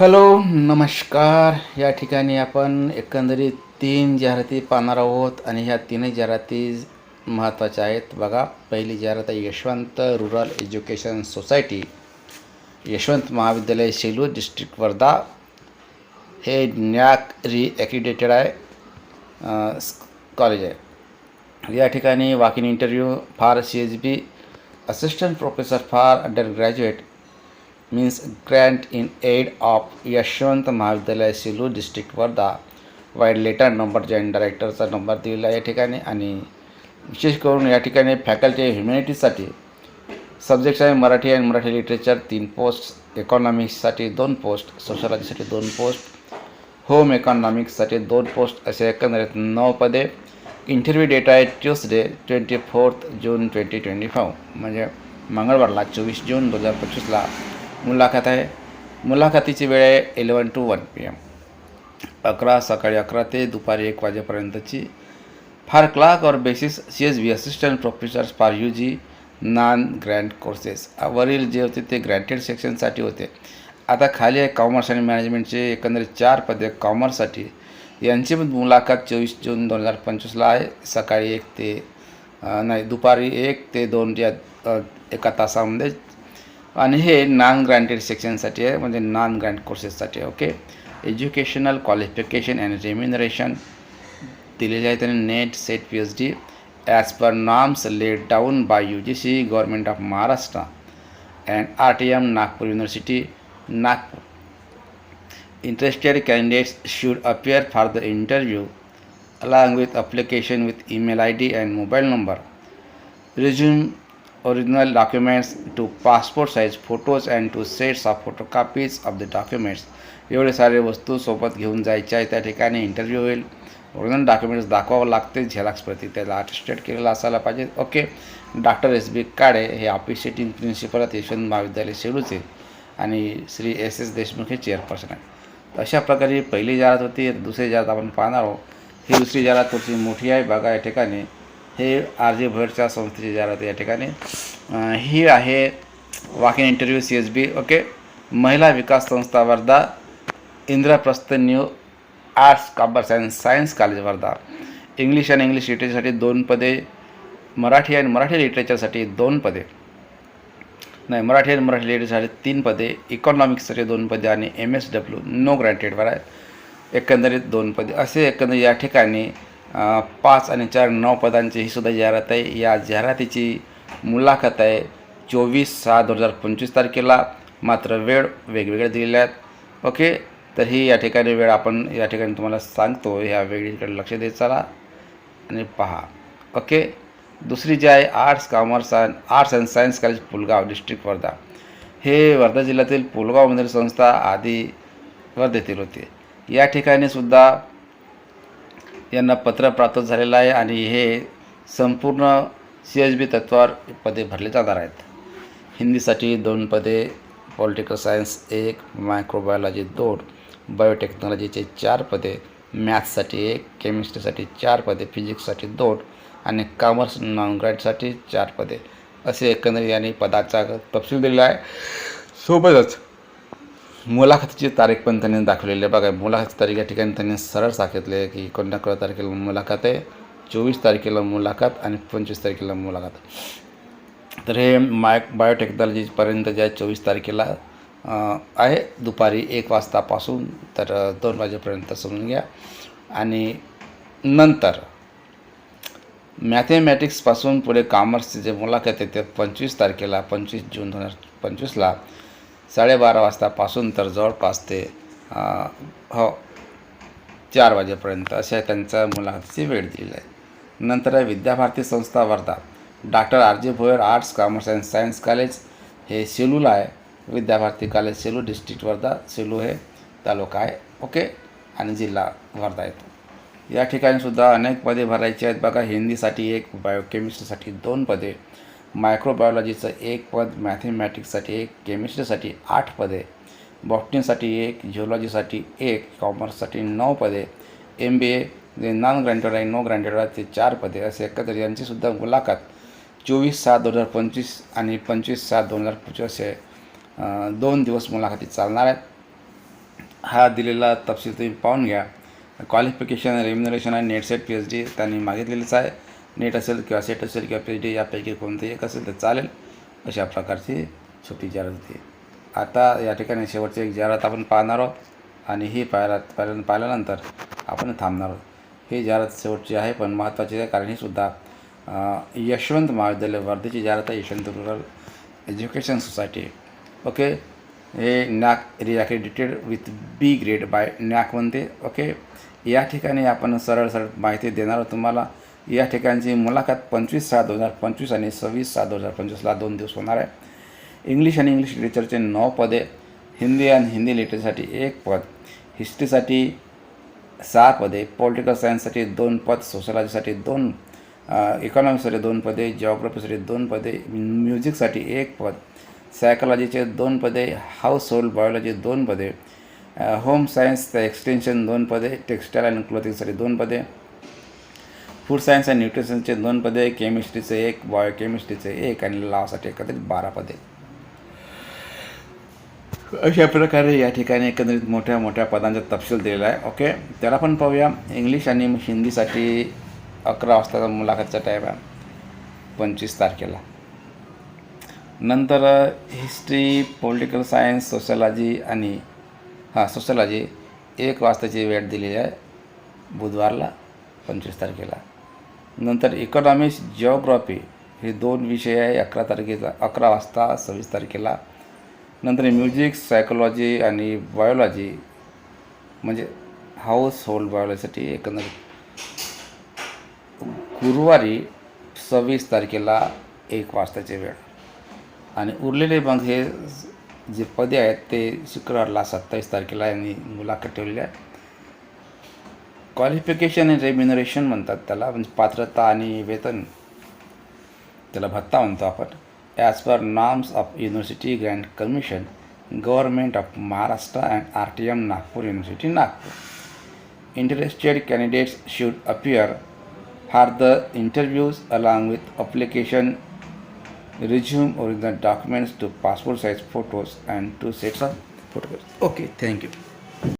Hello नमस्कार. या ठिकाणी आपण एकंदरीत तीन जाहिराती पाहणार आहोत आणि ह्या तीनही जाहिराती महत्त्वाच्या आहेत. बघा पहिली जाहिरात आहे Yashwant rural education society. Yashwant महाविद्यालय सेलू डिस्ट्रिक्ट वर्धा. हे न्याक रिॲक्रिडेटेड आहे कॉलेज आहे. या ठिकाणी walk in interview for C H B assistant professor for undergraduate means grant in aid of Yashwant महाविद्यालय Selu district Wardha wide letter number joint डायरेक्टरचा number दिलेला आहे या ठिकाणी आणि विशेष करून या ठिकाणी फॅकल्टी ह्युमॅनिटीजसाठी सब्जेक्ट्स आहे मराठी आणि मराठी लिटरेचर तीन पोस्ट इकॉनॉमिक्ससाठी दोन पोस्ट सोशलॉजीसाठी दोन पोस्ट होम इकॉनॉमिक्ससाठी दोन पोस्ट असे एकंदरीत नऊ पदे. इंटरव्ह्यू डेट आहे Tuesday twenty fourth June twenty twenty five म्हणजे मंगळवारला चोवीस जून दोन हजार पंचवीसला मुलाखत आहे. मुलाखतीची वेळ आहे eleven to one P M अकरा सकाळी अकरा ते दुपारी एक वाजेपर्यंतची. फार क्लार्क और basis C S B assistant professors for U G non grant courses वरील जे होते ते ग्रँटेड सेक्शनसाठी होते. आता खाली आहे कॉमर्स आणि मॅनेजमेंटचे एकंदरीत चार पदे कॉमर्ससाठी यांची पण मुलाखत चोवीस जून दोन हजार पंचवीसला आहे. सकाळी एक ते नाही दुपारी एक ते दोन या एका तासामध्ये आणि हे नॉन ग्रँटेड सेक्शनसाठी आहे म्हणजे नॉन ग्रँट कोर्सेससाठी आहे okay educational qualification and remuneration दिलेले आहे त्याने net set P H D as per norms laid down by U G C government of Maharashtra and R T M Nagpur university Nagpur interested candidates should should for the interview along with application with email I D and mobile number resume original documents to passport size photos and to sets of photocopies of the documents. एवढे सारे वस्तू सोबत घेऊन जायच्या आहे. त्या ठिकाणी interview होईल. ओरिजिनल डॉक्युमेंट्स दाखवावं लागते झेरॉक्स प्रती त्याला अटेस्टेड केलेला असायला पाहिजे. ओके डॉक्टर एस बी काडे हे ऑफिशिएटिंग प्रिन्सिपल आहेत यशवंत महाविद्यालय शेलूचे आणि श्री एस एस देशमुख हे चेअरपर्सन आहेत. अशा प्रकारे पहिली जाहिरात होती. दुसरी जाहिरात आपण पाहणार आहोत. ही दुसरी जाहिरात थोडीशी मोठी आहे. बघा या ठिकाणी. हे आर जे भरच्या संस्थेची जाहिरात या ठिकाणी. ही आहे walk in interview C S B okay? महिला विकास संस्था Wardha Indraprastha new arts commerce and science college Wardha. English आणि इंग्लिश लिटरेचरसाठी दोन पदे मराठी आणि मराठी लिटरेचरसाठी दोन पदे. नाही मराठी आणि मराठी लिटरेचरसाठी तीन पदे इकॉनॉमिक्ससाठी दोन पदे आणि एम एस डब्ल्यू नो ग्रँटेडवर आहे. एकंदरीत दोन पदे. असे एकंदरीत या ठिकाणी पाच आणि चार नऊ पदांची ही सुद्धा जाहिरात आहे. या जाहिरातीची मुलाखत आहे. चोवीस सहा दोन हजार पंचवीस तारखेला मात्र वेळ वेगवेगळ्या दिलेल्या आहेत. ओके? तर ही या ठिकाणी वेळ आपण या ठिकाणी तुम्हाला सांगतो. ह्या वेळीकडे लक्ष देत चला आणि पहा. ओके? दुसरी जी आहे arts commerce and arts and science college Pulgaon district Wardha. हे वर्धा जिल्ह्यातील पुलगावमधील संस्था आधी वर्धेतील होती. या ठिकाणी सुद्धा यांना पत्र प्राप्त झालेलं आहे आणि हे संपूर्ण सी एच बी तत्वावर पदे भरले जाणार आहेत. हिंदीसाठी दोन पदे पॉलिटिकल सायन्स एक मायक्रोबायोलॉजी दोन बायोटेक्नॉलॉजीचे चार पदे मॅथ्ससाठी एक केमिस्ट्रीसाठी चार पदे फिजिक्ससाठी दोन आणि कॉमर्स नॉन ग्रॅडसाठी चार पदे. असे एकंदरीत यांनी पदाचा तपशील दिलेला आहे. सोबतच मुलाखतीची तारीख पण त्यांनी दाखवलेली आहे. बघा मुलाखतीची तारीख या ठिकाणी त्यांनी सरळ सांगितले की की कोणत्या तारखेला मुलाखत आहे चोवीस तारखेला मुलाखत आणि पंचवीस तारखेला मुलाखत. तर हे माय बायोटेक्नॉलॉजीपर्यंत जे आहे चोवीस तारखेला आहे. दुपारी एक वाजतापासून तर दोन वाजेपर्यंत समजून घ्या. आणि नंतर मॅथेमॅटिक्सपासून पुढे कॉमर्सचे जे मुलाखत आहे ते पंचवीस तारखेला पंचवीस जून दोन हजार पंचवीसला साडेबारा वाजतापासून तर जवळपास ते हो चार वाजेपर्यंत अशा त्यांच्या मुलांची वेळ दिलेली आहे. नंतर आहे विद्याभारती संस्था Wardha. Doctor R J Bhoyar arts commerce and science college हे सेलूला आहे. विद्याभारती कॉलेज सेलू डिस्ट्रिक्ट वर्धा सेलू हे तालुका आहे. ओके? आणि जिल्हा वर्धा येतो. या ठिकाणीसुद्धा अनेक पदे भरायची आहेत. बघा हिंदीसाठी एक बायोकेमिस्ट्रीसाठी दोन पदे. मायक्रोबायोलॉजीचं एक पद मॅथेमॅटिक्ससाठी एक केमिस्ट्रीसाठी आठ पदे बॉटनीसाठी एक जिओलॉजीसाठी एक कॉमर्ससाठी नऊ पदे एम बी ए जे नॉन ग्रँटेड आहे नो ग्रँटेड आहे ते चार पदे. असे एकत्र यांचीसुद्धा मुलाखत चोवीस सात दोन हजार पंचवीस आणि पंचवीस सात दोन हजार पंचवीस असे दोन दिवस मुलाखती चालणार आहेत. हा दिलेला तपशील तुम्ही पाहून घ्या. क्वालिफिकेशन रेम्युनरेशन आणि net set P H D त्यांनी मागितलेलीच आहे. नेट असेल किंवा सेट असेल किंवा पी एच डी यापैकी कोणतंही एक असेल तर चालेल. अशा प्रकारची छोटी जाहिरात होती. आता या ठिकाणी शेवटची एक जाहिरात आपण पाहणार आहोत आणि ही पाहिला पाहिल्या पाहिल्यानंतर आपण थांबणार आहोत. ही जाहिरात शेवटची आहे पण महत्त्वाची आहे कारण ही सुद्धा यशवंत महाविद्यालय वर्धेची जाहिरात आहे Yashwant rural education society. Okay? हे NAAC reaccredited with B grade by NAAC म्हणते. ओके? या ठिकाणी आपण सरळ सरळ माहिती देणार आहोत तुम्हाला. या ठिकाणची मुलाखत पंचवीस सहा दोन हजार पंचवीस आणि सव्वीस सहा दोन हजार पंचवीसला दोन दिवस होणार आहे. इंग्लिश आणि इंग्लिश लिटरेचरचे नऊ पदे हिंदी आणि हिंदी लिटरेचरसाठी एक पद. हिस्ट्रीसाठी सहा पदे पॉलिटिकल सायन्ससाठी दोन पद सोशलॉजीसाठी दोन इकॉनॉमिक्ससाठी दोन पदे जॉग्रफीसाठी दोन पदे म्युझिकसाठी एक पद. सायकोलॉजीचे दोन पदे हाऊस होल्ड बायोलॉजी दोन पदे होम सायन्स एक्सटेन्शन दोन पदे टेक्स्टाईल अँड क्लोथिंगसाठी दोन पदे फूड सायन्स अँड न्यूट्रिशनचे दोन पदे केमिस्ट्रीचे एक बायोकेमिस्ट्रीचे एक आणि लॉसाठी एकत्रित बारा पदे. अशा प्रकारे या ठिकाणी एकंदरीत मोठ्या मोठ्या पदांचा तपशील दिलेला आहे. ओके? त्याला पण पाहूया. इंग्लिश आणि हिंदीसाठी अकरा वाजताचा मुलाखतचा टाईम आहे. पंचवीस तारखेला. नंतर हिस्ट्री पॉलिटिकल सायन्स सोशलॉजी आणि हां सोशलॉजी एक वाजताची वेळ दिलेली आहे. बुधवारला पंचवीस तारखेला. नंतर इकॉनॉमिक्स जिओग्रॉफी हे दोन विषय आहे अकरा तारखेचा अकरा वाजता सव्वीस तारखेला. नंतर म्युझिक सायकोलॉजी आणि बायोलॉजी म्हणजे हाऊस होल्ड बायोलॉजीसाठी एकंदरीत गुरुवारी सव्वीस तारखेला एक वाजताची वेळ. आणि उरलेले मग हे जे पदे आहेत ते शुक्रवारला सत्तावीस तारखेला यांनी मुलाखत ठेवलेली आहे क्वालिफिकेशन अँड रेम्युनरेशन म्हणतात त्याला. म्हणजे पात्रता आणि वेतन. त्याला भत्ता म्हणतो आपण. As per norms of university grants commission government of Maharashtra and R T M Nagpur university Nagpur interested candidates should appear for the interviews along with application resume original documents two passport size photos and two sets of photos okay thank you